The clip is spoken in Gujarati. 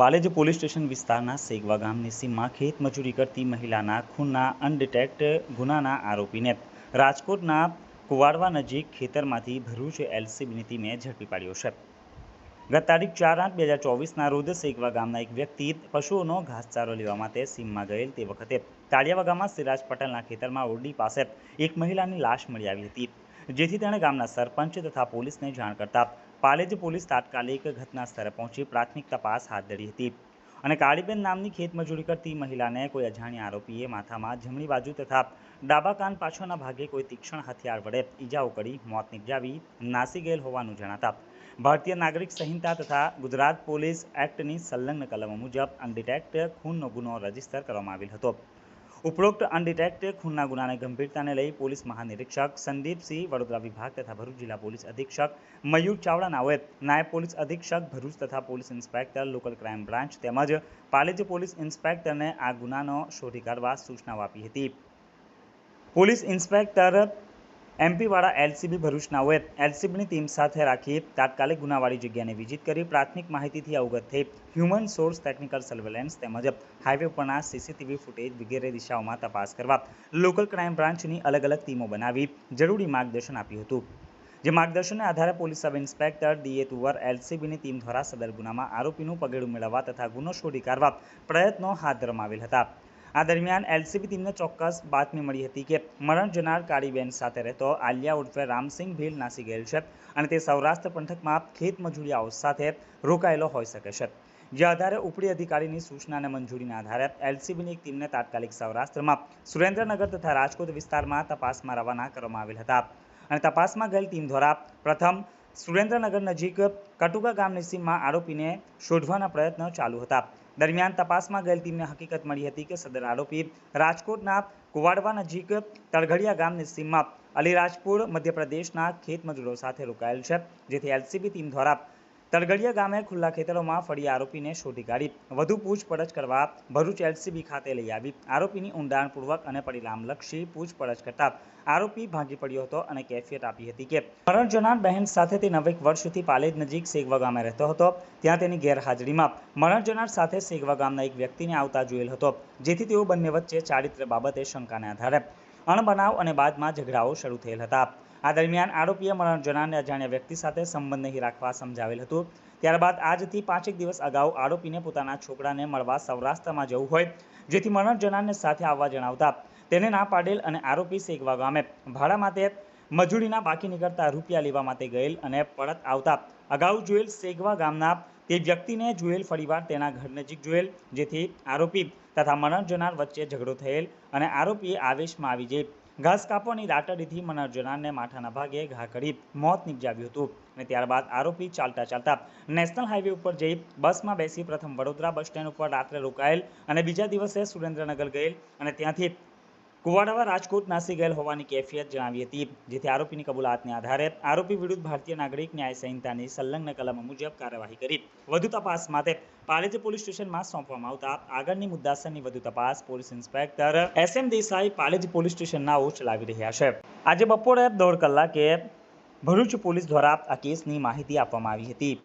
પાલેજ પોલીસ સ્ટેશન વિસ્તારના સેગવા ગામની સીમમાં ખેતમજૂરી કરતી મહિલાના ખૂનના અનડિટેક્ટ ગુનાના આરોપીને રાજકોટના કુવાડવા નજીક ખેતરમાંથી ભરૂચ એલસીબીની ટીમે ઝડપી પાડ્યો છે. ગત તારીખ ચાર આઠ બે હજાર ચોવીસના રોજ સેગવા ગામના એક વ્યક્તિ પશુઓનો ઘાસચારો લેવા માટે સીમમાં ગયેલ તે વખતે તાળિયાવા ગામમાં સિરાજ પટેલના ખેતરમાં ઓરડી પાસે એક મહિલાની લાશ મળી આવી હતી. જેથી તેણે ગામના સરપંચ તથા પોલીસને જાણ કરતા પાલેજ પોલીસ તાત્કાલિક ઘટના સ્થળે પહોંચી પ્રાથમિક તપાસ હાથ ધરી હતી. અને કાળીબેન નામની ખેતમજૂરી કરતી મહિલાને કોઈ અજાણ્યા આરોપીએ માથામાં જમણી બાજુ તથા ડાબા કાન પાછળના ભાગે કોઈ તીક્ષ્ણ હથિયાર વડે ઈજાઓ કરી મોત નિપજાવી નાસી ગયેલ હોવાનું જણાતા ભારતીય નાગરિક સંહિતા તથા ગુજરાત પોલીસ એક્ટની સંલગ્ન કલમો મુજબ અનડિટેક્ટ ખૂનનો ગુનો રજિસ્ટર કરવામાં આવેલ હતો. ઉપરોક્ત અનડિટેક્ટ ખૂનના ગુનાને ગંભીરતાને લઈ પોલીસ મહાનિરીક્ષક સંદીપસિંહ વડોદરા વિભાગ તથા ભરૂચ જિલ્લા પોલીસ અધિક્ષક મયુર ચાવડા નાઓએ નાયબ પોલીસ અધિક્ષક ભરૂચ તથા police inspector local crime branch તેમજ પાલેજ પોલીસ ઇન્સ્પેક્ટરને આ ગુનાનો શોધી કાઢવા સૂચનાઓ આપી હતી. પોલીસ ઇન્સ્પેક્ટર એમપીવાળા એલસીબી ભરૂચનાઓએ એલસીબીની ટીમ સાથે રાખી તાત્કાલિક ગુનાવાળી જગ્યાને વિઝિટ કરી, પ્રાથમિક માહિતીથી અવગત થઈ હ્યુમન સોર્સ ટેકનિકલ સર્વેલન્સ તેમજ હાઈવે પરના સીસીટીવી ફૂટેજ વગેરે દિશાઓમાં તપાસ કરવા લોકલ ક્રાઇમ બ્રાન્ચની અલગ અલગ ટીમો બનાવી જરૂરી માર્ગદર્શન આપ્યું હતું. જે માર્ગદર્શનને આધારે police sub inspector D A Tuvar એલસીબીની team દ્વારા સદર ગુનામાં આરોપીનું પગેડું મેળવવા તથા ગુનો શોધી કાઢવા પ્રયત્નો હાથ ધરવામાં આવેલ હતા. આ દરમિયાન એલસીબી ટીમને ચોક્કસ બાતમી મળી હતી કે મરણ જનાર કાળીબેન સાથે રહેતો આલિયા ઉર્ફે રામસિંહ ભીલ નાસી ગયેલ છે અને તે સૌરાષ્ટ્ર પંથકમાં ખેત મજૂરિયાઓ સાથે રોકાયેલો હોઈ શકે છે. જે આધારે ઉપરી અધિકારીની સૂચના અને મંજૂરીના આધારે એલસીબીની એક ટીમને તાત્કાલિક સૌરાષ્ટ્રમાં સુરેન્દ્રનગર તથા રાજકોટ વિસ્તારમાં તપાસમાં રવાના કરવામાં આવેલ હતા. અને તપાસમાં ગયેલ ટીમ દ્વારા પ્રથમ સુરેન્દ્રનગર નજીક કટુકા ગામની સીમમાં આરોપીને શોધવાના પ્રયત્નો ચાલુ હતા. દરમિયાન તપાસમાં ગયેલ ટીમને હકીકત મળી હતી કે સદર આરોપી રાજકોટના કુવાડવા નજીક તળઘડિયા ગામની સીમમાં અલીરાજપુર મધ્યપ્રદેશના ખેત મજૂરો સાથે રોકાયેલ છે, જેથી એલસીબી ટીમ દ્વારા તળગડિયા ગામે ખુલ્લા ખેતરોમાં ફરી આરોપીને શોધી કાઢી. વધુ પૂછપરછ કરવા ભરૂચ એલસીબી ખાતે લઈ આવી. આરોપીની ઊંડાણપૂર્વક અને પરિણામલક્ષી પૂછપરછ કરતા આરોપી ભાગી પડ્યો હતો અને કેફિયત આપી હતી કે મરણ જનાર બહેન સાથે તે નવેક વર્ષથી પાલેજ નજીક સેગવા ગામે રહેતો હતો. ત્યાં તેની ગેરહાજરીમાં મરણ જનાર સાથે સેગવા ગામના એક વ્યક્તિને આવતા જોયેલ હતો, જેથી તેઓ બંને વચ્ચે ચારિત્ર બાબતે શંકાને આધારે અણબનાવ અને બાદમાં ઝઘડાઓ શરૂ થયેલ હતા. આ દરમિયાન આરોપીએ મરણ અજાણ્યા વ્યક્તિ સાથે સંબંધ નહીં રાખવા સમજાવેલ હતું. ત્યારબાદ આજથી પાંચેક દિવસ અગાઉ આરોપીને પોતાના છોકરાને મળવા સૌરાષ્ટ્રમાં જવું હોય, જેથી મનણજનારને સાથે આવવા જણાવતા તેને ના પાડેલ અને આરોપી શેખવા ગામે ભાડા માટે મજૂરીના બાકી નીકળતા રૂપિયા લેવા માટે ગયેલ અને પરત આવતા અગાઉ જોયેલ સેગવા ગામના તે વ્યક્તિને જોયેલ ફરીવાર તેના ઘર નજીક જોયેલ, જેથી આરોપી તથા મરણ વચ્ચે ઝઘડો થયેલ અને આરોપીએ આવેશમાં આવી જઈ ઘાસ કાપવાની દાટડીથી મરણ માથાના ભાગે ઘા કરી મોત નિપજાવ્યું હતું. અને ત્યારબાદ આરોપી ચાલતા ચાલતા નેશનલ હાઈવે ઉપર જઈ બસમાં બેસી પ્રથમ વડોદરા બસ સ્ટેન્ડ ઉપર રાત્રે રોકાયેલ અને બીજા દિવસે સુરેન્દ્રનગર ગયેલ અને ત્યાંથી કુવાડવા રાજકોટ નાસી ગયેલ હોવાની કેફિયત જણાવી હતી, જેથી આરોપીની કબૂલાતને આધારે આરોપી વિરુદ્ધ ભારતીય નાગરિક ન્યાય સંહિતાની સંલગ્ન કલમો મુજબ કાર્યવાહી કરી. વધુ તપાસ માટે પાલેજ પોલીસ સ્ટેશનમાં સોંપવામાં આવતા આગળની મુદ્દાસરની વધુ તપાસ police inspector S M Desai Palej police સ્ટેશનના ચલાવી રહ્યા છે. આજે બપોરે દોઢ કલાકે ભરૂચ પોલીસ દ્વારા આ કેસની માહિતી આપવામાં આવી હતી.